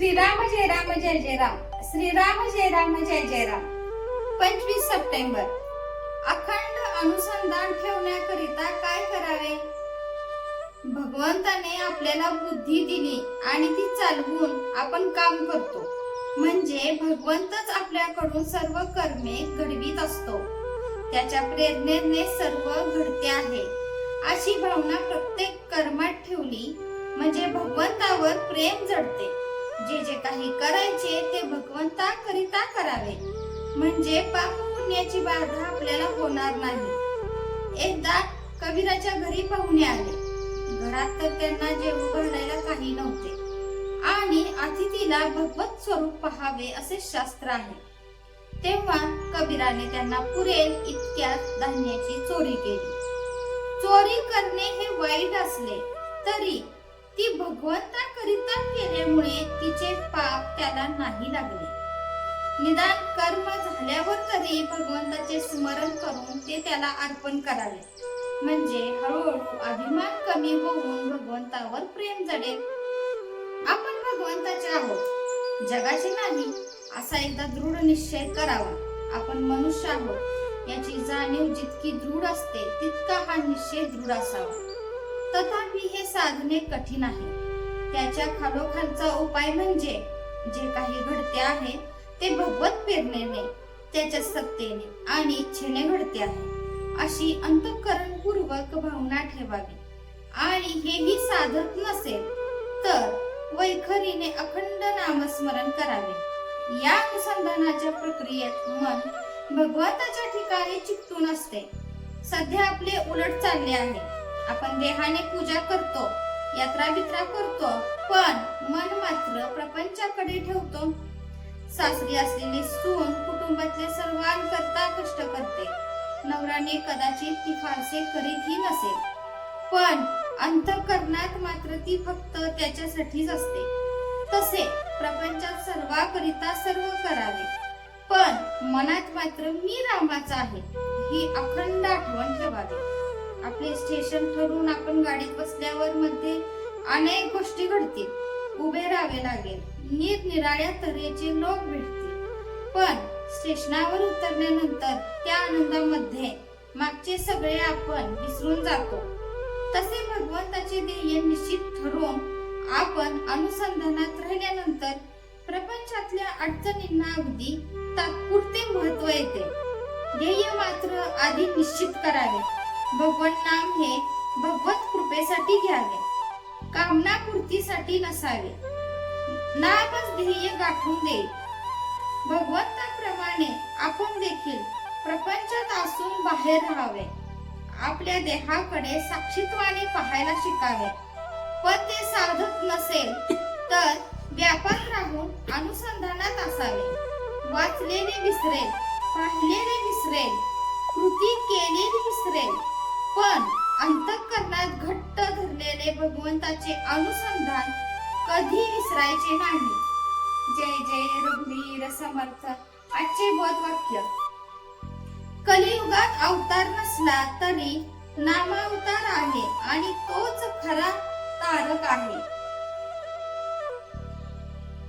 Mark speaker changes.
Speaker 1: श्रीराम जय राम जय जय राम. श्रीराम जय राम जय जय राम. पंचवीस सप्टेंबर. अखंड अनुसंधान ठेवण्याकरिता काय करावे? भगवंताने आपल्याला बुद्धी दिली आणि ती चालवून आपण काम करतो. म्हणजे भगवंतच आपल्याकडून सर्व कर्मे घडवीत असतो. त्याच्या प्रेरणेने सर्व घडते आहे. अशी भावना प्रत्येक कर्मात ठेवली म्हणजे भगवंतावर प्रेम जडते. जे जे काही करायचे ते भगवंताकरिता करावे. म्हणजे पाप पुण्याची बाधा आपल्याला होणार नाही. एकदा कबीराच्या घरी पाहुणे आले. घरात तर त्यांना जेवू घालायला काही नव्हते. आणि अतिथीला भगवत स्वरूप पहावे असे शास्त्र आहे. तेव्हा कबीराने त्यांना पुरेल इतक्या धान्याची चोरी केली. चोरी करणे हे वाईट असले तरी ती भगवंताकरिता केल्यामुळे तिचे पाप त्याला नाही लागले. निदान कर्म झाल्यावर तरी भगवंताचे स्मरण करून ते त्याला अर्पण करावे. म्हणजे हळूहळू अभिमान कमी होऊन भगवंतावर प्रेम जडेल. आपण भगवंताचे आहोत. जगाचे नाही असा एकदा दृढ निश्चय करावा. आपण मनुष्य आहोत. याची जाणीव जितकी दृढ असते तितका हा निश्चय दृढ असावा. तथापि हे साधणे कठीण आहे. त्याच्या खालोखालचा उपाय म्हणजे जे काही घडते आहे ते भगवत प्रेरणेने त्याच्या सत्तेने आणि इच्छेने घडते आहे. अशी अंतःकरणपूर्वक भावना ठेवावी. आणि हेही साधत नसेल तर वैखरीने अखंड नामस्मरण करावे. या अनुसंधानाच्या प्रक्रियेत मन भगवंताच्या ठिकाणी चिकटून असते. सध्या आपले उलट चालले आहे. आपण देहाने पूजा करतो यात्रा बित्रा करतो पण मन मात्र प्रपंचाकडे ठेवतो. सासरी असलेली सून कुटुंबातले सर्वांकरता कष्ट करते. नवराने कदाचित ती फारसे करीतही नसेल पण अंतकरणात मात्र ती फक्त त्याच्यासाठीच असते. तसे प्रपंचात सर्वाकरिता सर्व करावे पण मनात मात्र मी रामाचा आहे ही अखंड आठवण ठेवावी. आपले स्टेशन ठरवून आपण गाडीत बसल्यावर मध्ये अनेक गोष्टी घडतील. उभे राहावे लागेल. निरनिराळ्या तऱ्हेचे लोक भेटतील. पण स्टेशनावर उतरल्यानंतर त्या आनंदामध्ये मागचे सगळे आपण विसरून जातो. तसे भगवंताचे ध्येय निश्चित ठरवून आपण अनुसंधानात राहिल्यानंतर प्रपंचातल्या अडचणींना अगदी तात्पुरते महत्त्व येते. ध्येय मात्र आधी निश्चित करावे. भगवन नाम हे भगवत कृपेसाठी घ्यावे. कामना पूर्तीसाठी नसावे. नामच ध्येय गाठून देईल भगवंताप्रमाणे आपण देखील प्रपंचात असून बाहेर राहावे. आपल्या देहाकडे साक्षीत्वाने पाहायला शिकावे. पण ते साधत नसेल तर व्यापार राहून अनुसंधानात असावे. वाचलेले विसरेल पाहिलेले विसरेल कृती केलेली विसरेल. पण अंतःकरणात घट्ट धरलेले भगवंताचे अनुसंधान कधी विसरायचे नाही. जय जय रघुवीर समर्थ. आजचे बोध वाक्य. कलियुगात अवतार नसला तरी नामावतार आहे आणि तोच खरा तारक आहे.